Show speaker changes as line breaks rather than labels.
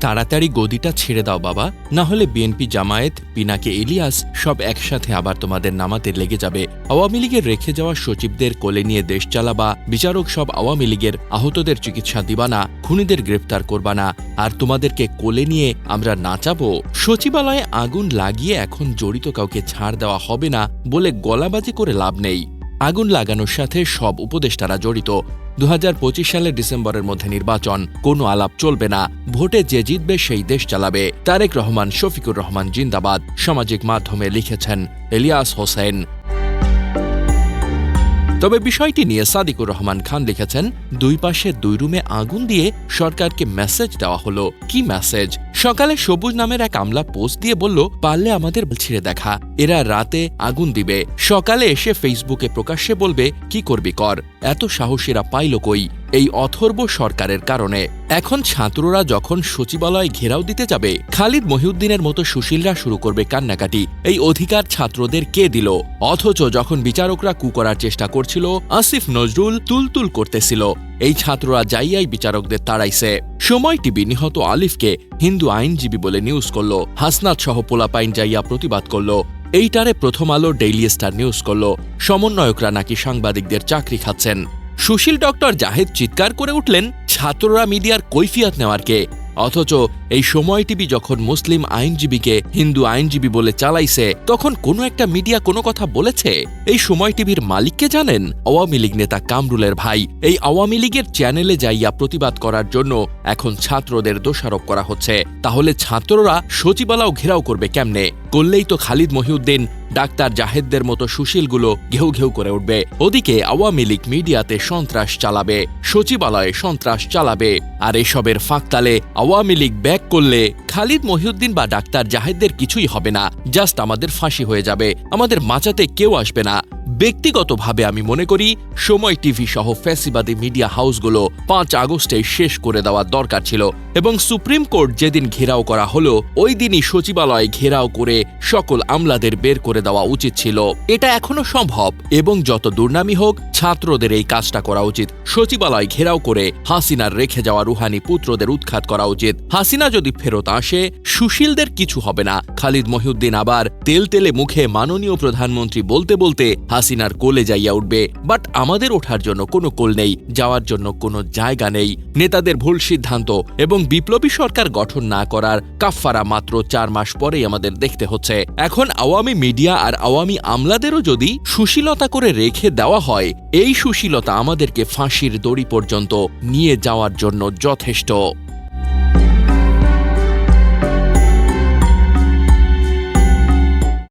তাড়াতাড়ি গদিটা ছেড়ে দাও বাবা। না হলে বিএনপি জামায়াত, পিনাকে, ইলিয়াস সব একসাথে আবার তোমাদের নামাতে লেগে যাবে। আওয়ামী লীগের রেখে যাওয়া সচিবদের কোলে নিয়ে দেশ চালাবা, বিচারক সব আওয়ামী লীগের আহতদের চিকিৎসা দিবা না, খুনিদের গ্রেপ্তার করবা না, আর তোমাদেরকে কোলে নিয়ে আমরা নাচাবো। সচিবালয়ে আগুন লাগিয়ে এখন জড়িত কাউকে ছাড় দেওয়া হবে না বলে গলাবাজি করে লাভ নেই। আগুন লাগানোর সাথে সব উপদেষ্টারা জড়িত। দু হাজার পঁচিশ সালের ডিসেম্বরের মধ্যে নির্বাচন, কোনো আলাপ চলবে না। ভোটে যে জিতবে সেই দেশ চালাবে। তারেক রহমান, শফিকুর রহমান জিন্দাবাদ, সামাজিক মাধ্যমে লিখেছেন এলিয়াস হোসেন। তবে বিষয়টি নিয়ে সাদিকুর রহমান খান লিখেছেন, দুই পাশে দুই রুমে আগুন দিয়ে সরকারকে মেসেজ দেওয়া হলো। কি মেসেজ সকালে সবুজ নামের এক আমলা পোস্ট দিয়ে বলল, পারলে আমাদের ছিঁড়ে দেখা। এরা রাতে আগুন দিবে। সকালে এসে ফেসবুকে প্রকাশ্যে বলবে, কি করবি কর? এত সাহসীরা পাইল কই এই অথর্ব সরকারের কারণে। এখন ছাত্ররা যখন সচিবালয় ঘেরাও দিতে যাবে, খালিদ মহিউদ্দিনের মতো সুশীলরা শুরু করবে কান্নাকাটি। এই অধিকার ছাত্রদের কে দিল? অথচ যখন বিচারকরা কু করার চেষ্টা করছিল, আসিফ নজরুল তুলতুল করতেছিল। এই ছাত্ররা যাইয়াই বিচারকদের তাড়াইছে। সময় টিভি নিহত আলিফকে হিন্দু আইনজীবী বলে নিউজ করল। হাসনাত সহ পোলাপাইন যাইয়া প্রতিবাদ করল। এইটারে প্রথম আলো ডেইলি স্টার নিউজ করল। সমন্বয়করা নাকি সাংবাদিকদের চাকরি খাচ্ছেন। সুশীল ডক্টর জাহেদ চিৎকার করে উঠলেন, ছাত্ররা মিডিয়ার কৈফিয়াত নেওয়ারকে। অথচ এই সময় টিভি যখন মুসলিম আইনজীবীকে হিন্দু আইনজীবী বলে চালাইছে, তখন কোনো একটা মিডিয়া কোনো কথা বলেছে? এই সময় টিভির মালিককে জানেন? আওয়ামী লীগ নেতা কামরুলের ভাই। এই আওয়ামী লীগের চ্যানেলে যাইয়া প্রতিবাদ করার জন্য এখন ছাত্রদের দোষারোপ করা হচ্ছে। তাহলে ছাত্ররা সচিবালাও ঘেরাও করবে কেমনে? করলেই তো খালিদ মহিউদ্দিন ডাক্তার জাহেদদের মতো সুশীলগুলো ঘেউ ঘেউ করে উঠবে। ওদিকে আওয়ামী লীগ মিডিয়াতে সন্ত্রাস চালাবে, সচিবালয়ে সন্ত্রাস চালাবে, আর এসবের ফাঁকতালে আওয়ামী লীগ ব্যাক করলে খালিদ মহিউদ্দিন বা ডাক্তার জাহেদদের কিছুই হবে না, জাস্ট আমাদের ফাঁসি হয়ে যাবে, আমাদের মাচাতে কেউ আসবে না। ব্যক্তিগতভাবে আমি মনে করি সময় টিভি সহ ফ্যাসিবাদী মিডিয়া হাউসগুলো পাঁচ আগস্টে শেষ করে দেওয়া দরকার ছিল এবং সুপ্রিম কোর্ট যেদিন ঘেরাও করা হলো, ওই দিনই সচিবালয় ঘেরাও করে সকল আমলাদের বের করে দেওয়া উচিত ছিল। এটা এখনও সম্ভব এবং যত দুর্নামি হোক, ছাত্রদের এই কাজটা করা উচিত। সচিবালয় ঘেরাও করে হাসিনার রেখে যাওয়া রুহানি পুত্রদের উৎখাত করা উচিত। হাসিনা যদি ফেরত আসে, সুশীলদের কিছু হবে না। খালিদ মহিউদ্দিন আবার তেল তেলে মুখে মাননীয় প্রধানমন্ত্রী বলতে বলতে হাসিনার কোলে যাইয়া উঠবে। বাট আমাদের ওঠার জন্য কোনো কোল নেই, যাওয়ার জন্য কোনো জায়গা নেই। নেতাদের ভুল সিদ্ধান্ত এবং বিপ্লবী সরকার গঠন না করার কাফফারা মাত্র চার মাস পরেই আমাদের দেখতে হচ্ছে। এখন আওয়ামী মিডিয়া আর আওয়ামী আমলাদেরও যদি সুশীলতা করে রেখে দেওয়া হয়, এই সুশীলতা আমাদেরকে ফাঁসির দড়ি পর্যন্ত নিয়ে যাওয়ার জন্য যথেষ্ট।